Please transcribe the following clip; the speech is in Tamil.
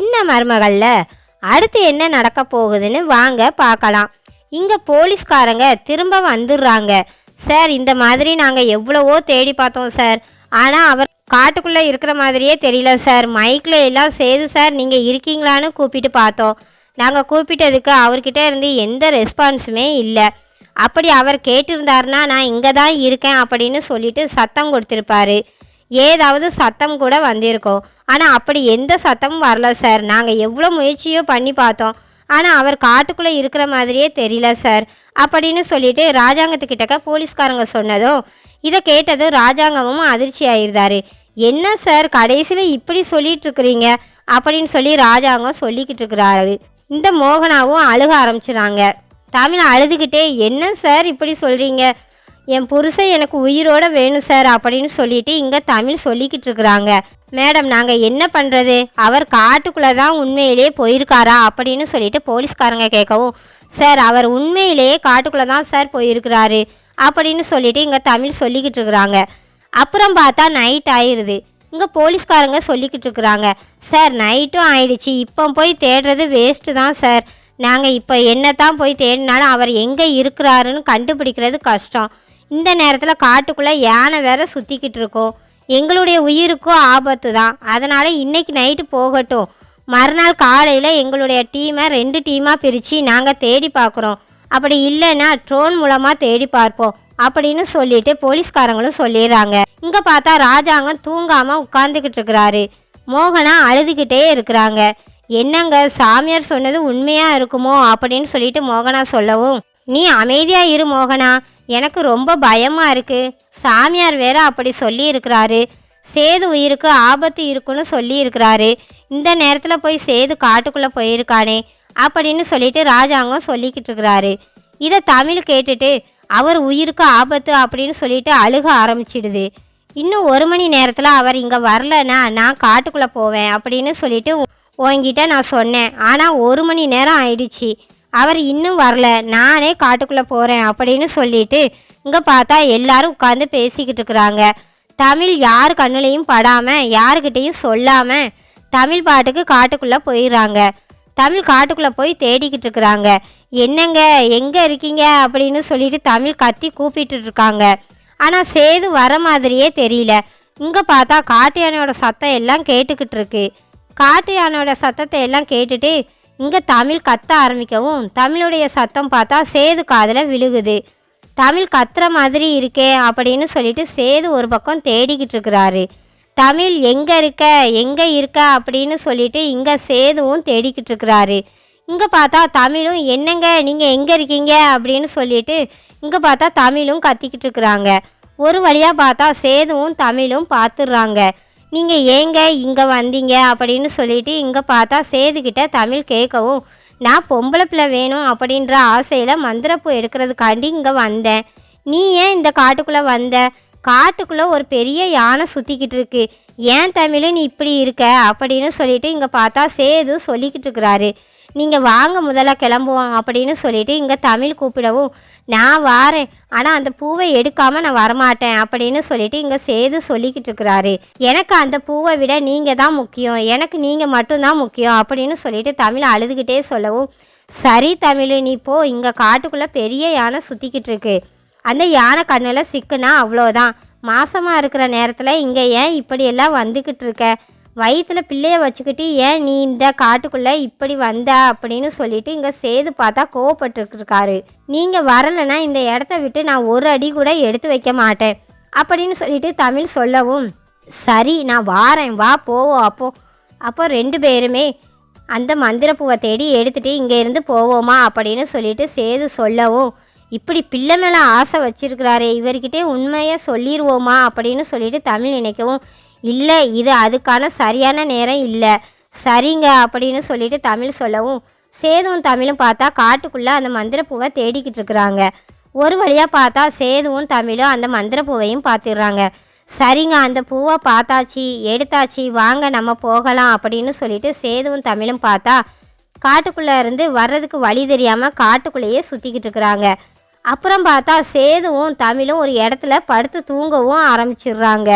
சின்ன மருமகள்ல அடுத்து என்ன நடக்க போகுதுன்னு வாங்க பார்க்கலாம். இங்கே போலீஸ்காரங்க திரும்ப வந்துடுறாங்க. சார் இந்த மாதிரி நாங்கள் எவ்வளவோ தேடி பார்த்தோம் சார். ஆனால் அவர் காட்டுக்குள்ளே இருக்கிற மாதிரியே தெரியல சார். மைக்கில் எல்லாம் சேது சார் நீங்கள் இருக்கீங்களான்னு கூப்பிட்டு பார்த்தோம். நாங்கள் கூப்பிட்டதுக்கு அவர்கிட்ட இருந்து எந்த ரெஸ்பான்ஸுமே இல்லை. அப்படி அவர் கேட்டிருந்தாருன்னா நான் இங்கே தான் இருக்கேன் அப்படின்னு சொல்லிட்டு சத்தம் கொடுத்துருப்பாரு. ஏதாவது சத்தம் கூட வந்திருக்கும். ஆனால் அப்படி எந்த சத்தமும் வரல சார். நாங்கள் எவ்வளோ முயற்சியோ பண்ணி பார்த்தோம். ஆனால் அவர் காட்டுக்குள்ளே இருக்கிற மாதிரியே தெரியல சார். அப்படின்னு சொல்லிட்டு ராஜாங்கத்துக்கிட்டக்க போலீஸ்காரங்க சொன்னதும் இதை கேட்டதும் ராஜாங்கமும் அதிர்ச்சி ஆயிருந்தாரு. என்ன சார்? கடைசியில் இப்படி சொல்லிட்டு இருக்கிறீங்க? அப்படின்னு சொல்லி ராஜாங்கம் சொல்லிக்கிட்டு இருக்கிறாரு. இந்த மோகனாவும் அழுக ஆரம்பிச்சிடுறாங்க தமிழ் அழுதுகிட்டே என்ன சார்? இப்படி சொல்கிறீங்க என் புருஷன் எனக்கு உயிரோட வேணும் சார் அப்படின்னு சொல்லிட்டு இங்கே தமிழ் சொல்லிக்கிட்டு இருக்கிறாங்க. மேடம் நாங்கள் என்ன பண்ணுறது அவர் காட்டுக்குள்ளே தான் உண்மையிலேயே போயிருக்காரா அப்படின்னு சொல்லிட்டு போலீஸ்காரங்க கேட்கவும் சார் அவர் உண்மையிலேயே காட்டுக்குள்ளே தான் சார் போயிருக்கிறாரு அப்படின்னு சொல்லிட்டு இங்கே தமிழ் சொல்லிக்கிட்டு இருக்கிறாங்க. அப்புறம் பார்த்தா நைட் ஆயிடுது இங்கே போலீஸ்காரங்க சொல்லிக்கிட்டு இருக்கிறாங்க சார் நைட்டும் ஆயிடுச்சு. இப்போ போய் தேடுறது வேஸ்ட்டு தான் சார் நாங்கள் இப்போ என்னத்தான் போய் தேடினாலும் அவர் எங்கே இருக்கிறாருன்னு கண்டுபிடிக்கிறது கஷ்டம். இந்த நேரத்தில் காட்டுக்குள்ளே யானை வேற சுற்றிக்கிட்டு இருக்கோம் எங்களுடைய உயிருக்கும் ஆபத்து தான் அதனால் இன்னைக்கு நைட்டு போகட்டும். மறுநாள் காலையில் எங்களுடைய டீமை ரெண்டு டீமாக பிரித்து நாங்கள் தேடி பார்க்குறோம் அப்படி இல்லைன்னா ட்ரோன் மூலமாக தேடி பார்ப்போம். அப்படின்னு சொல்லிட்டு போலீஸ்காரங்களும் சொல்லிடுறாங்க. இங்கே பார்த்தா ராஜாங்கம் தூங்காமல் உட்காந்துக்கிட்டு இருக்கிறாரு மோகனா அழுதுகிட்டே இருக்கிறாங்க. என்னங்க சாமியார் சொன்னது உண்மையாக இருக்குமோ அப்படின்னு சொல்லிட்டு மோகனா சொல்லவும் நீ அமைதியாக இரு மோகனா. எனக்கு ரொம்ப பயமாக இருக்குது சாமியார் வேற அப்படி சொல்லியிருக்கிறாரு. சேது உயிருக்கு ஆபத்து இருக்குன்னு சொல்லியிருக்கிறாரு. இந்த நேரத்தில் போய் சேது காட்டுக்குள்ளே போயிருக்கானே அப்படின்னு சொல்லிட்டு ராஜாங்கம் சொல்லிக்கிட்டு இருக்கிறாரு இதை தமிழ் கேட்டுட்டு அவர் உயிருக்கு ஆபத்து அப்படின்னு சொல்லிட்டு அழுக ஆரம்பிச்சிடுது. இன்னும் ஒரு மணி நேரத்தில் அவர் இங்கே வரலன்னா நான் காட்டுக்குள்ளே போவேன் அப்படின்னு சொல்லிட்டு உங்ககிட்ட நான் சொன்னேன். ஆனால் ஒரு மணி நேரம் ஆயிடுச்சு. அவர் இன்னும் வரல. நானே காட்டுக்குள்ளே போகிறேன் அப்படின்னு சொல்லிட்டு இங்கே பார்த்தா எல்லாரும் உட்காந்து பேசிக்கிட்டு இருக்கிறாங்க. தமிழ் யார் கண்ணுலையும் படாமல் யாருக்கிட்டேயும் சொல்லாமல் தமிழ் பாட்டுக்கு காட்டுக்குள்ளே போயிடுறாங்க. தமிழ் காட்டுக்குள்ளே போய் தேடிக்கிட்டு இருக்கிறாங்க. என்னங்க எங்கே இருக்கீங்க? அப்படின்னு சொல்லிட்டு தமிழ் கத்தி கூப்பிட்டு இருக்காங்க. ஆனால் சேது வர மாதிரியே தெரியல. இங்கே பார்த்தா காட்டு யானையோட சத்தம் எல்லாம் கேட்டுக்கிட்டு இருக்கு. காட்டு யானையோட சத்தத்தை எல்லாம் கேட்டுட்டு இங்கே தமிழ் கத்த ஆரம்பிக்கவும் தமிழுடைய சத்தம் பார்த்தா சேது காதில் விழுகுது. தமிழ் கத்துற மாதிரி இருக்கே அப்படின்னு சொல்லிட்டு சேது ஒரு பக்கம் தேடிக்கிட்டு இருக்கிறாரு. தமிழ் எங்கே இருக்க எங்கே இருக்க அப்படின்னு சொல்லிட்டு இங்கே சேதுவும் தேடிக்கிட்டு இருக்கிறாரு. இங்கே பார்த்தா தமிழும் என்னங்க நீங்கள் எங்கே இருக்கீங்க? அப்படின்னு சொல்லிட்டு இங்கே பார்த்தா தமிழும் கத்திக்கிட்டு இருக்கிறாங்க. ஒரு வழியாக பார்த்தா சேதுவும் தமிழும் பார்த்துடுறாங்க. நீங்கள் ஏங்க இங்கே வந்தீங்க அப்படின்னு சொல்லிட்டு இங்கே பார்த்தா சேதுக்கிட்ட தமிழ் கேட்கவும் நான் பொம்பளை பிள்ளை வேணும் அப்படின்ற ஆசையில் மந்திரப்பூ எடுக்கிறதுக்காண்டி இங்கே வந்தேன். நீ ஏன் இந்த காட்டுக்குள்ளே வந்த? காட்டுக்குள்ளே ஒரு பெரிய யானை சுற்றிக்கிட்டு இருக்கு. ஏன் தமிழ் நீ இப்படி இருக்க? அப்படின்னு சொல்லிட்டு இங்கே பார்த்தா சேது சொல்லிக்கிட்டு இருக்கிறாரு. நீங்கள் வாங்க முதல்ல கிளம்புவோம் அப்படின்னு சொல்லிட்டு இங்கே தமிழ் கூப்பிடவும் நான் வாரேன். ஆனால் அந்த பூவை எடுக்காமல் நான் வரமாட்டேன் அப்படின்னு சொல்லிட்டு இங்கே சேது சொல்லிக்கிட்டு இருக்கிறாரு. எனக்கு அந்த பூவை விட நீங்கள் தான் முக்கியம். எனக்கு நீங்கள் மட்டும்தான் முக்கியம் அப்படின்னு சொல்லிட்டு தமிழ் அழுதுகிட்டே சொல்லவும் சரி தமிழ் நீ போ. இங்கே காட்டுக்குள்ளே பெரிய யானை சுற்றிக்கிட்டு இருக்கு. அந்த யானை கண்ணில் சிக்குனா அவ்வளோதான். மாசமாக இருக்கிற நேரத்தில் இங்கே ஏன் இப்படியெல்லாம் வந்துக்கிட்டு இருக்க? வயிற்றில் பிள்ளைய வச்சுக்கிட்டு ஏன் நீ இந்த காட்டுக்குள்ளே இப்படி வந்த? அப்படின்னு சொல்லிட்டு இங்கே சேது பார்த்தா கோவப்பட்டுருக்காரு. நீங்கள் வரலைன்னா இந்த இடத்த விட்டு நான் ஒரு அடி கூட எடுத்து வைக்க மாட்டேன். அப்படின்னு சொல்லிட்டு தமிழ் சொல்லவும் சரி நான் வாரேன். வா போவோம் அப்போ. அப்போ ரெண்டு பேருமே அந்த மந்திரப்பூவை தேடி எடுத்துகிட்டு இங்கேருந்து போவோமா? அப்படின்னு சொல்லிட்டு சேது சொல்லவும் இப்படி பிள்ளை மேலே ஆசை வச்சிருக்கிறாரே இவர்கிட்டே உண்மையாக சொல்லிடுவோமா அப்படின்னு சொல்லிட்டு தமிழ் நினைக்கவும் இல்லை இது அதுக்கான சரியான நேரம் இல்லை. சரிங்க அப்படின்னு சொல்லிட்டு தமிழ் சொல்லவும் சேதுவும் தமிழும் பார்த்தா காட்டுக்குள்ளே அந்த மந்திரப்பூவை தேடிக்கிட்டு இருக்கிறாங்க. ஒரு வழியாக பார்த்தா சேதுவும் தமிழும் அந்த மந்திரப்பூவையும் பார்த்துடுறாங்க. சரிங்க அந்த பூவை பார்த்தாச்சு எடுத்தாச்சு வாங்க நம்ம போகலாம் அப்படின்னு சொல்லிட்டு சேதுவும் தமிழும் பார்த்தா காட்டுக்குள்ளே இருந்து வர்றதுக்கு வழி தெரியாமல் காட்டுக்குள்ளேயே சுற்றிக்கிட்டு இருக்கிறாங்க. அப்புறம் பார்த்தா சேதுவும் தமிழும் ஒரு இடத்துல படுத்து தூங்கவும் ஆரம்பிச்சிடுறாங்க.